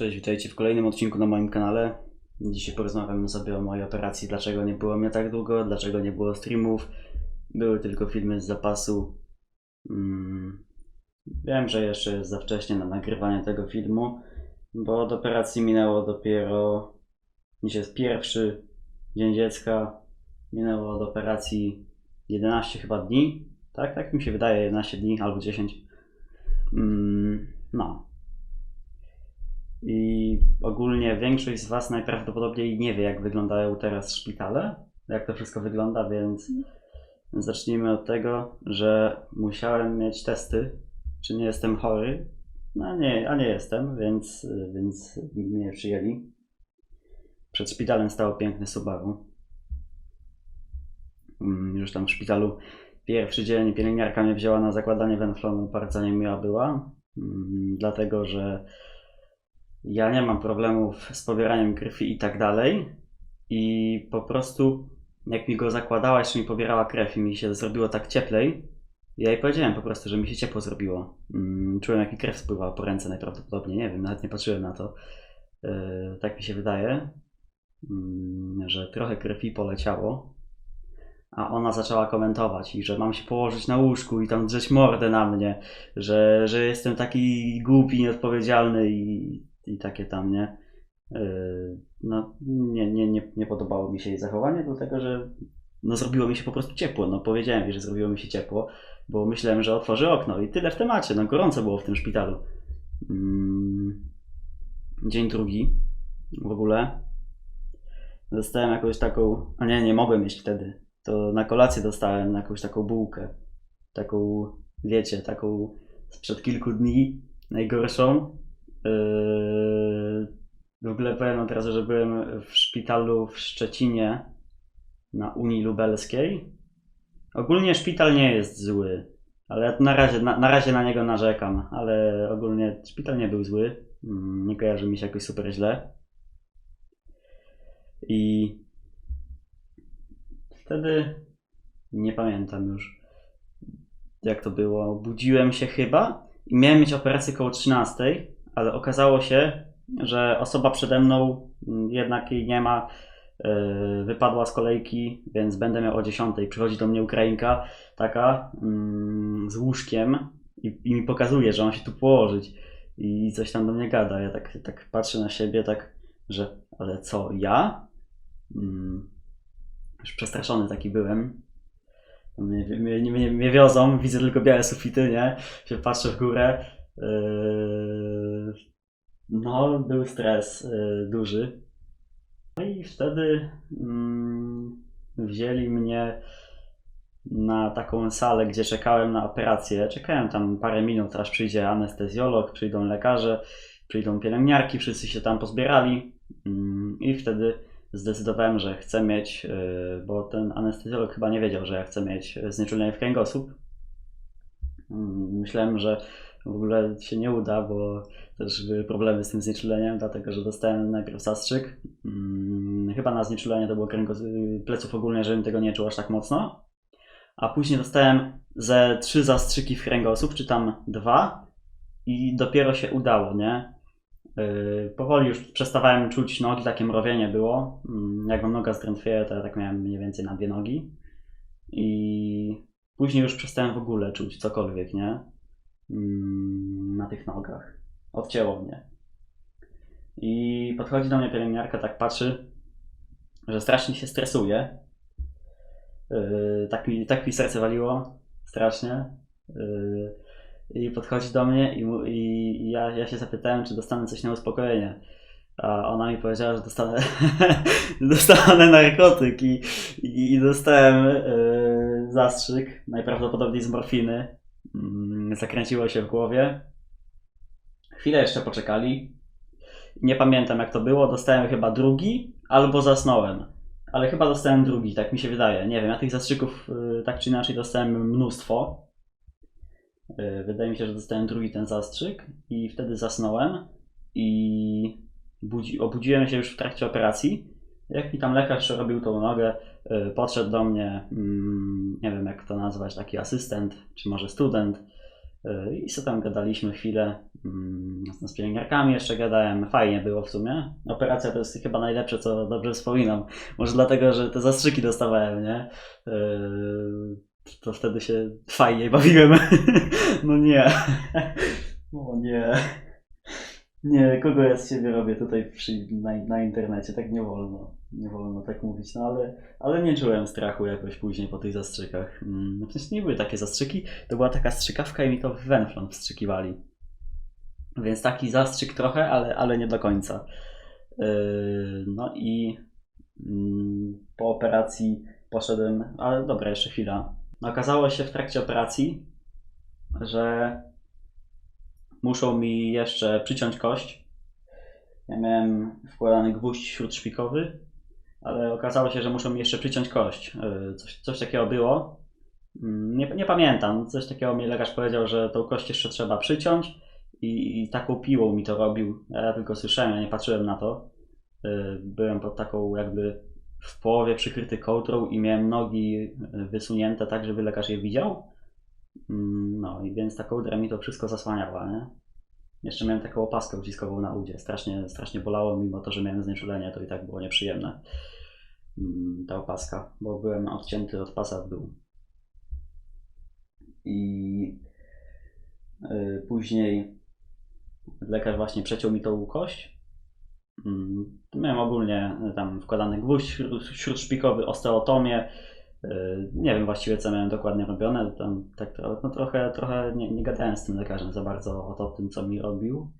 Cześć, witajcie w kolejnym odcinku na moim kanale. Dzisiaj porozmawiamy sobie o mojej operacji, dlaczego nie było mnie tak długo, dlaczego nie było streamów, były tylko filmy z zapasu. Mm, wiem, że jeszcze jest za wcześnie na nagrywanie tego filmu, bo od operacji minęło dopiero, dzisiaj jest pierwszy dzień dziecka, minęło od operacji 11 chyba dni, tak? Tak mi się wydaje, 11 dni albo 10. Mm, no, i ogólnie większość z Was najprawdopodobniej nie wie, jak wyglądają teraz szpitale, jak to wszystko wygląda, więc zacznijmy od tego, że musiałem mieć testy, czy nie jestem chory. No nie, a nie jestem, więc, więc mnie przyjęli. Przed szpitalem stało piękne Subaru. Mm, Już tam w szpitalu pierwszy dzień pielęgniarka mnie wzięła na zakładanie wenflonu, bardzo niemiła była, mm, dlatego że ja nie mam problemów z pobieraniem krwi i tak dalej. I po prostu, jak mi go zakładała, jeszcze mi pobierała krew i mi się zrobiło tak cieplej, ja jej powiedziałem po prostu, że mi się ciepło zrobiło. Mm, Czułem, jak mi krew spływała po ręce najprawdopodobniej. Nie wiem, nawet nie patrzyłem na to. Yy, Tak mi się wydaje, mm, że trochę krwi poleciało. A ona zaczęła komentować i że mam się położyć na łóżku i tam drzeć mordę na mnie, że, że jestem taki głupi, nieodpowiedzialny i, i takie tam, nie? Yy, No, nie, nie, nie, nie podobało mi się jej zachowanie, dlatego że no, zrobiło mi się po prostu ciepło. No, powiedziałem jej, że zrobiło mi się ciepło, bo myślałem, że otworzę okno i tyle w temacie. No, gorąco było w tym szpitalu. Mm, Dzień drugi w ogóle. Dostałem jakąś taką. A nie, nie mogłem jeść wtedy. To na kolację dostałem jakąś taką bułkę. Taką, wiecie, taką sprzed kilku dni. Najgorszą. Yy, w ogóle powiem od razu, że byłem w szpitalu w Szczecinie na Unii Lubelskiej. Ogólnie szpital nie jest zły, ale na razie na, na razie na niego narzekam, ale ogólnie szpital nie był zły. Mm, Nie kojarzy mi się jakoś super źle. I wtedy nie pamiętam już jak to było. Budziłem się chyba i miałem mieć operację koło 13, ale okazało się, że osoba przede mną mm, jednak jej nie ma, yy, wypadła z kolejki, więc będę miał o 10. Przychodzi do mnie Ukrainka, taka mm, z łóżkiem i, i mi pokazuje, że mam się tu położyć i coś tam do mnie gada. Ja tak, tak patrzę na siebie, tak, że ale co, ja? Mm, już przestraszony taki byłem. Mnie, mnie, mnie, mnie wiozą, widzę tylko białe sufity, nie? Się patrzę w górę. Yy, no, był stres yy, duży. No i wtedy mm, wzięli mnie na taką salę, gdzie czekałem na operację. Czekałem tam parę minut, aż przyjdzie anestezjolog, przyjdą lekarze, przyjdą pielęgniarki, wszyscy się tam pozbierali. Mm, I wtedy zdecydowałem, że chcę mieć, yy, bo ten anestezjolog chyba nie wiedział, że ja chcę mieć znieczulenie w kręgosłup. Mm, Myślałem, że w ogóle się nie uda, bo też były problemy z tym znieczuleniem, dlatego że dostałem najpierw zastrzyk. Mm, Chyba na znieczulenie to było kręgos- pleców ogólnie, żebym tego nie czuł aż tak mocno. A później dostałem ze trzy zastrzyki w kręgosłup, czy tam dwa i dopiero się udało, nie? Yy, powoli już przestawałem czuć nogi, takie mrowienie było. Mm, Jak mam noga zdrętwieje, to ja tak miałem mniej więcej na dwie nogi. I później już przestałem w ogóle czuć cokolwiek, nie? Mm, Na tych nogach. Odcięło mnie. I podchodzi do mnie pielęgniarka, tak patrzy, że strasznie się stresuje. Yy, tak, mi, tak mi serce waliło, strasznie. Yy, I podchodzi do mnie i, i ja, ja się zapytałem, czy dostanę coś na uspokojenie. A ona mi powiedziała, że dostanę, dostanę narkotyk i, i, i dostałem yy, zastrzyk, najprawdopodobniej z morfiny. Mm, Zakręciło się w głowie. Chwilę jeszcze poczekali. Nie pamiętam jak to było. Dostałem chyba drugi albo zasnąłem. Ale chyba dostałem drugi, tak mi się wydaje. Nie wiem, ja tych zastrzyków yy, tak czy inaczej dostałem mnóstwo. Yy, Wydaje mi się, że dostałem drugi ten zastrzyk i wtedy zasnąłem i budzi, obudziłem się już w trakcie operacji. Jak mi tam lekarz robił tą nogę, yy, podszedł do mnie, mm, nie wiem jak to nazwać, taki asystent, czy może student Y, I sobie tam gadaliśmy chwilę. mm, Z pielęgniarkami jeszcze gadałem. Fajnie było w sumie. Operacja to jest chyba najlepsze, co dobrze wspominam. Może dlatego, że te zastrzyki dostawałem, nie? Y, To wtedy się fajnie bawiłem. No nie. O nie. Nie, kogo ja z siebie robię tutaj przy, na, na internecie? Tak nie wolno. Nie wolno tak mówić, no ale, ale nie czułem strachu jakoś później po tych zastrzykach. No w sensie nie były takie zastrzyki, to była taka strzykawka i mi to w węflon wstrzykiwali. Więc taki zastrzyk trochę, ale, ale nie do końca. Yy, No i mm, po operacji poszedłem, ale dobra, jeszcze chwila. Okazało się w trakcie operacji, że muszą mi jeszcze przyciąć kość. Ja miałem wkładany gwóźdź śródszpikowy, ale okazało się, że muszą mi jeszcze przyciąć kość. Yy, Coś, coś takiego było. Mm, Nie, nie pamiętam. Coś takiego mi lekarz powiedział, że tą kość jeszcze trzeba przyciąć i, i taką piłą mi to robił. Ja tylko słyszałem, ja nie patrzyłem na to. Yy, Byłem pod taką jakby w połowie przykryty kołdrą i miałem nogi yy, wysunięte tak, żeby lekarz je widział. Mm, No i więc ta kołdra mi to wszystko zasłaniała, nie? Jeszcze miałem taką opaskę uciskową na udzie. Strasznie, strasznie bolało, mimo to, że miałem znieczulenie, to i tak było nieprzyjemne. Mm, Ta opaska, bo byłem odcięty od pasa w dół. I y, później lekarz właśnie przeciął mi tą kość. Mm, Miałem ogólnie tam wkładany gwóźdź śró- śródszpikowy, osteotomię. Y, Nie wiem właściwie co miałem dokładnie robione. Tam tak no trochę, trochę nie, nie gadałem z tym lekarzem za bardzo o, to, tym, co mi robił.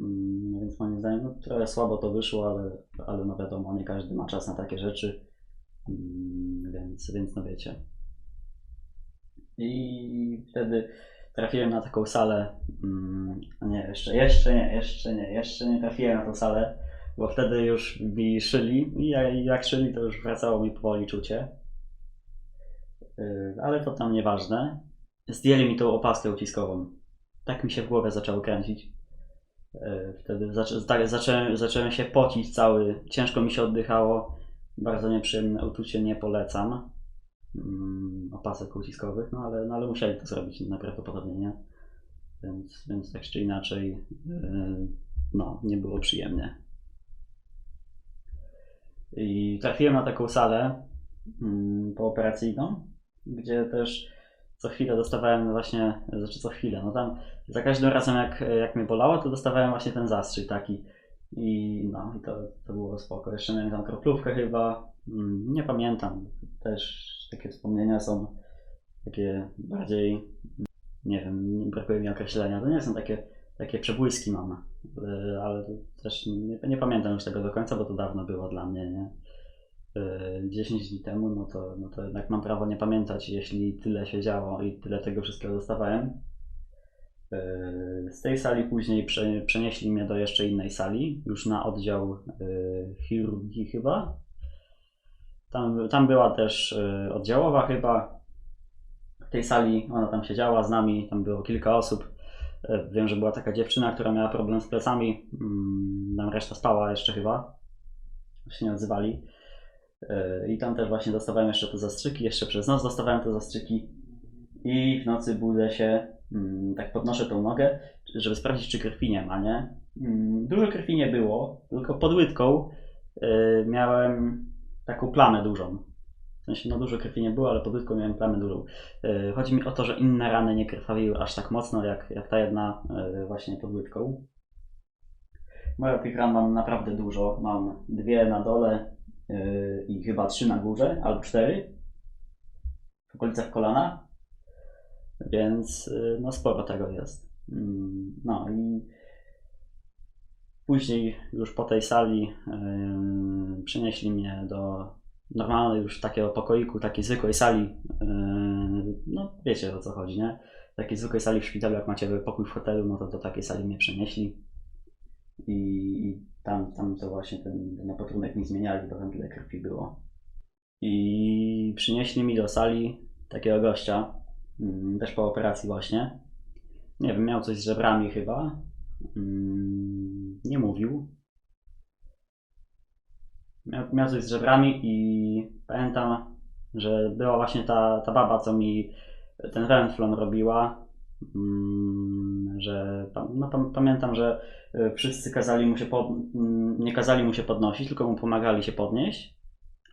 Mm, Więc moim zdaniem no, trochę słabo to wyszło, ale, ale no wiadomo, nie każdy ma czas na takie rzeczy. Mm, Więc, więc no wiecie. I wtedy trafiłem na taką salę. mm, Nie, jeszcze, jeszcze nie, jeszcze nie, jeszcze nie trafiłem na tą salę, bo wtedy już mi szyli i jak szyli, to już wracało mi powoli czucie. Yy, Ale to tam nieważne. Zdjęli mi tą opaskę uciskową. Tak mi się w głowie zaczęło kręcić. Yy, Wtedy zaczę, zacząłem się pocić cały, ciężko mi się oddychało. Bardzo nieprzyjemne uczucie, nie polecam mm, opasek uciskowych, no ale, no ale musieli to zrobić najprawdopodobniej, nie? Więc, więc tak czy inaczej, yy, no, nie było przyjemnie. I trafiłem na taką salę mm, pooperacyjną, gdzie też co chwilę dostawałem właśnie, znaczy co chwilę, no tam za każdym razem jak, jak mnie bolało, to dostawałem właśnie ten zastrzyk taki. I no, i to, to było spoko. Jeszcze miałem tam kroplówkę chyba, mm, nie pamiętam. Też takie wspomnienia są takie bardziej, nie wiem, nie brakuje mi określenia. To nie są takie, takie przebłyski mam, e, ale też nie, nie pamiętam już tego do końca, bo to dawno było dla mnie, nie? E, 10 dni temu, no to, no to jednak mam prawo nie pamiętać, jeśli tyle się działo i tyle tego wszystkiego dostawałem. E, Z tej sali później prze, przenieśli mnie do jeszcze innej sali, już na oddział e, chirurgii chyba. Tam, tam była też oddziałowa chyba. W tej sali ona tam siedziała z nami, tam było kilka osób. Wiem, że była taka dziewczyna, która miała problem z plecami. Mm, Tam reszta spała jeszcze chyba. Się nie odzywali. I tam też właśnie dostawałem jeszcze te zastrzyki, jeszcze przez noc dostawałem te zastrzyki. I w nocy budzę się, mm, tak podnoszę tą nogę, żeby sprawdzić, czy krwi nie ma, nie? Mm, Dużo krwi nie było, tylko pod łydką y, miałem taką plamę dużą. W sensie, no dużo krwi nie było, ale pod łydką miałem plamę dużą. Y, Chodzi mi o to, że inne rany nie krwawiły aż tak mocno, jak, jak ta jedna y, właśnie pod łydką. Moja tych ran mam naprawdę dużo. Mam dwie na dole y, i chyba trzy na górze, albo cztery. W okolicach kolana. Więc y, no sporo tego jest. Mm, No i później już po tej sali ym, przenieśli mnie do normalnej już takiego pokoiku, takiej zwykłej sali. Yy, No wiecie o co chodzi, nie? Takiej zwykłej sali w szpitalu, jak macie pokój w hotelu, no to do takiej sali mnie przenieśli. I, i tam, tam to właśnie ten, ten opatrunek mi zmieniali, bo tam tyle krwi było. I przynieśli mi do sali takiego gościa, mm, też po operacji właśnie. Nie wiem, miał coś z żebrami chyba. Mm, Nie mówił. Miał, miał coś z żebrami i pamiętam, że była właśnie ta, ta baba, co mi ten renflon robiła. Że no, pam- pamiętam, że y, wszyscy kazali mu się pod, mm, nie kazali mu się podnosić, tylko mu pomagali się podnieść,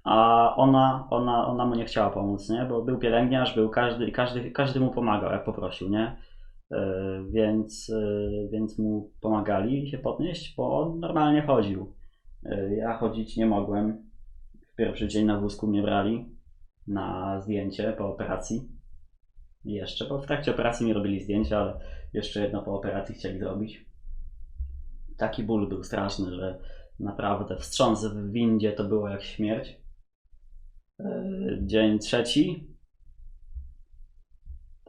a ona, ona, ona mu nie chciała pomóc, nie? Bo był pielęgniarz, był każdy każdy, każdy mu pomagał, jak poprosił, nie? Y, Więc, y, więc mu pomagali się podnieść, bo on normalnie chodził. Ja chodzić nie mogłem. W pierwszy dzień na wózku mnie brali na zdjęcie po operacji. Jeszcze, bo w trakcie operacji mi robili zdjęcia, ale jeszcze jedno po operacji chcieli zrobić. Taki ból był straszny, że naprawdę wstrząs w windzie to było jak śmierć. Yy, Dzień trzeci.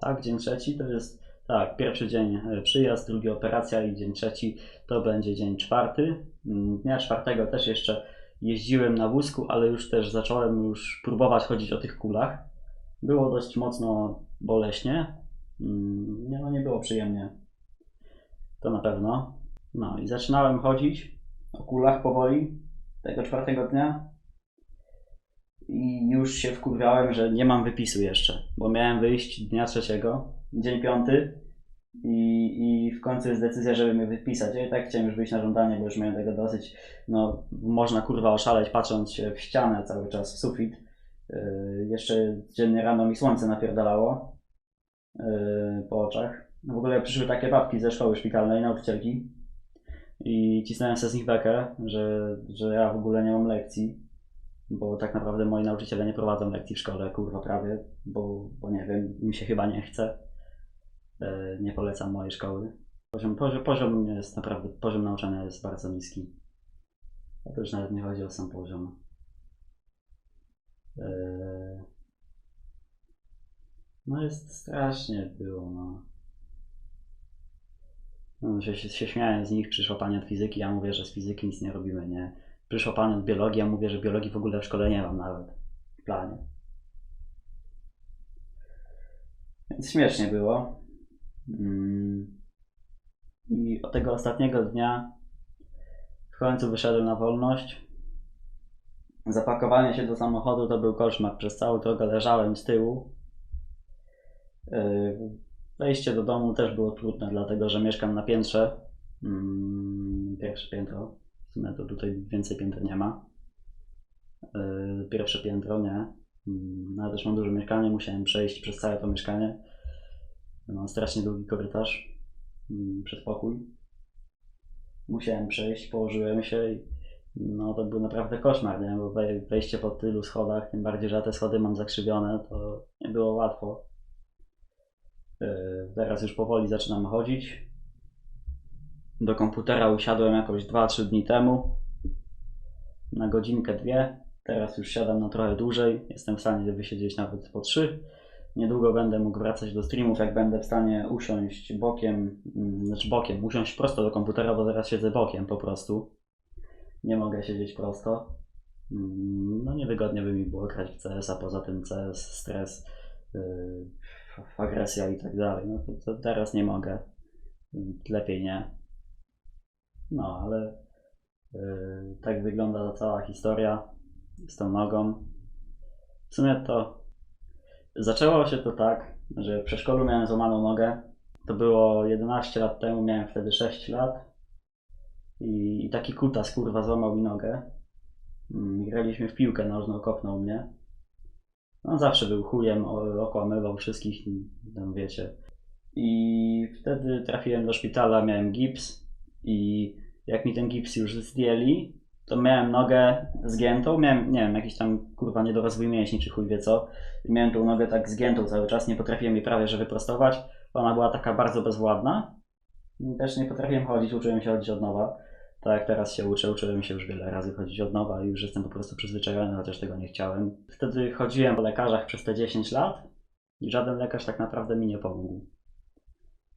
Tak, dzień trzeci to jest. Tak, pierwszy dzień e, przyjazd, drugi operacja i dzień trzeci to będzie dzień czwarty. Mm, Dnia czwartego też jeszcze jeździłem na wózku, ale już też zacząłem już próbować chodzić o tych kulach. Było dość mocno boleśnie. Mm, Nie, no nie było przyjemnie. To na pewno. No i zaczynałem chodzić o kulach powoli tego czwartego dnia. I już się wkurwiałem, że nie mam wypisu jeszcze, bo miałem wyjść dnia trzeciego, dzień piąty i, i w końcu jest decyzja, żeby mnie wypisać. Ja i tak chciałem już wyjść na żądanie, bo już miałem tego dosyć. No, można kurwa oszaleć patrząc w ścianę cały czas, w sufit. Yy, jeszcze dziennie rano mi słońce napierdalało yy, po oczach. W ogóle przyszły takie babki ze szkoły szpitalnej, nauczycielki i cisnąłem sobie z nich bekę, że, że ja w ogóle nie mam lekcji, bo tak naprawdę moi nauczyciele nie prowadzą lekcji w szkole, kurwa prawie, bo, bo nie wiem, im się chyba nie chce. Yy, Nie polecam mojej szkoły. Poziom, poziom, poziom jest naprawdę, poziom nauczania jest bardzo niski. A to już nawet nie chodzi o sam poziom. Yy, No jest strasznie było, no. no się, się śmiałem z nich, przyszła pani od fizyki, ja mówię, że z fizyki nic nie robimy, nie. Przyszła pani od biologii, ja mówię, że biologii w ogóle w szkole nie mam nawet w planie. Więc śmiesznie było. Mm. I od tego ostatniego dnia w końcu wyszedłem na wolność. Zapakowanie się do samochodu to był koszmar. Przez całą drogę leżałem z tyłu. Yy, Wejście do domu też było trudne, dlatego że mieszkam na piętrze. Mm, Pierwsze piętro. W sumie to tutaj więcej pięter nie ma. Yy, Pierwsze piętro nie. No ale też mam duże mieszkanie, musiałem przejść przez całe to mieszkanie. Mam strasznie długi korytarz mm, przez pokój. Musiałem przejść, położyłem się i no to był naprawdę koszmar, nie? Bo wej- wejście po tylu schodach, tym bardziej, że ja te schody mam zakrzywione, to nie było łatwo. Yy, Teraz już powoli zaczynam chodzić. Do komputera usiadłem jakoś 2-3 dni temu. Na godzinkę, dwie. Teraz już siadam na trochę dłużej. Jestem w stanie wysiedzieć nawet po 3. Niedługo będę mógł wracać do streamów, jak będę w stanie usiąść bokiem, mm, znaczy bokiem, usiąść prosto do komputera, bo teraz siedzę bokiem po prostu. Nie mogę siedzieć prosto. Mm, No niewygodnie by mi było grać w CS, a poza tym CS, stres, yy, agresja i tak dalej. No to, to teraz nie mogę. Mm, Lepiej nie. No, ale yy, tak wygląda cała historia z tą nogą. W sumie to zaczęło się to tak, że w przedszkolu miałem złamaną nogę. To było 11 lat temu, miałem wtedy 6 lat. I, i taki kutas kurwa złamał mi nogę. Mm, Graliśmy w piłkę nożną, kopnął mnie. On zawsze był chujem, okłamywał wszystkich, tam wiecie. I wtedy trafiłem do szpitala, miałem gips i jak mi ten gips już zdjęli, to miałem nogę zgiętą, miałem, nie wiem, jakiś tam kurwa niedorozwój mięśni czy chuj wie co. I miałem tą nogę tak zgiętą cały czas, nie potrafiłem jej prawie że wyprostować. Ona była taka bardzo bezwładna. Też nie potrafiłem chodzić, uczyłem się chodzić od nowa. Tak jak teraz się uczę, uczyłem się już wiele razy chodzić od nowa i już jestem po prostu przyzwyczajony, chociaż tego nie chciałem. Wtedy chodziłem po lekarzach przez te 10 lat i żaden lekarz tak naprawdę mi nie pomógł.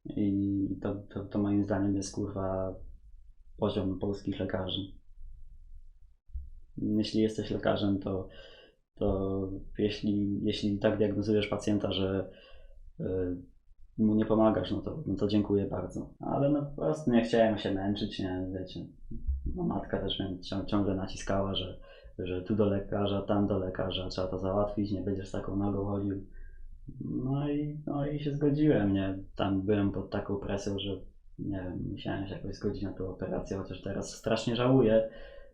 I to, to, to moim zdaniem jest kurwa poziom polskich lekarzy. Jeśli jesteś lekarzem, to, to jeśli, jeśli tak diagnozujesz pacjenta, że y, mu nie pomagasz, no to, no to dziękuję bardzo. Ale no po prostu nie chciałem się męczyć, nie, wiecie. No, matka też mnie cią- ciągle naciskała, że, że tu do lekarza, tam do lekarza, trzeba to załatwić, nie będziesz taką nogą chodził. No i, no i się zgodziłem, nie? Tam byłem pod taką presją, że nie wiem, musiałem się jakoś zgodzić na tę operację, chociaż teraz strasznie żałuję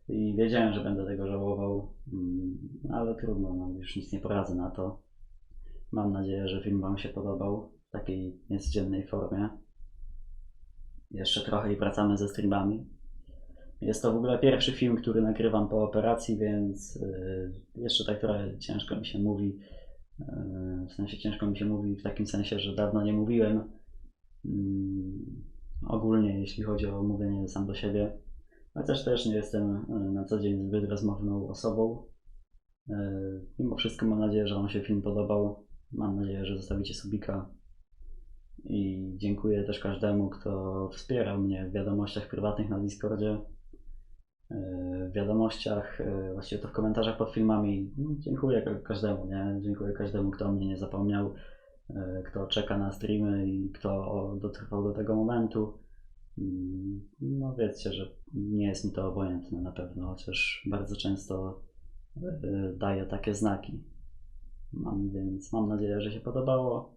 i wiedziałem, że będę tego żałował, mm, ale trudno, no, już nic nie poradzę na to. Mam nadzieję, że film Wam się podobał takiej niecodziennej formie. Jeszcze trochę i wracamy ze streamami. Jest to w ogóle pierwszy film, który nagrywam po operacji, więc yy, jeszcze tak trochę ciężko mi się mówi. Yy, w sensie ciężko mi się mówi w takim sensie, że dawno nie mówiłem. Yy, ogólnie, jeśli chodzi o mówienie sam do siebie. Chociaż też nie jestem yy, na co dzień zbyt rozmowną osobą. Mimo wszystko mam nadzieję, że Wam się film podobał. Mam nadzieję, że zostawicie subika. I dziękuję też każdemu, kto wspierał mnie w wiadomościach prywatnych na Discordzie, yy, w wiadomościach, yy, właściwie to w komentarzach pod filmami. No, Dziękuję ka- każdemu, nie? Dziękuję każdemu, kto o mnie nie zapomniał, yy, kto czeka na streamy i kto dotrwał do tego momentu. Mm, No wiedzcie, że nie jest mi to obojętne na pewno, chociaż bardzo często daję takie znaki. Mam, więc mam nadzieję, że się podobało.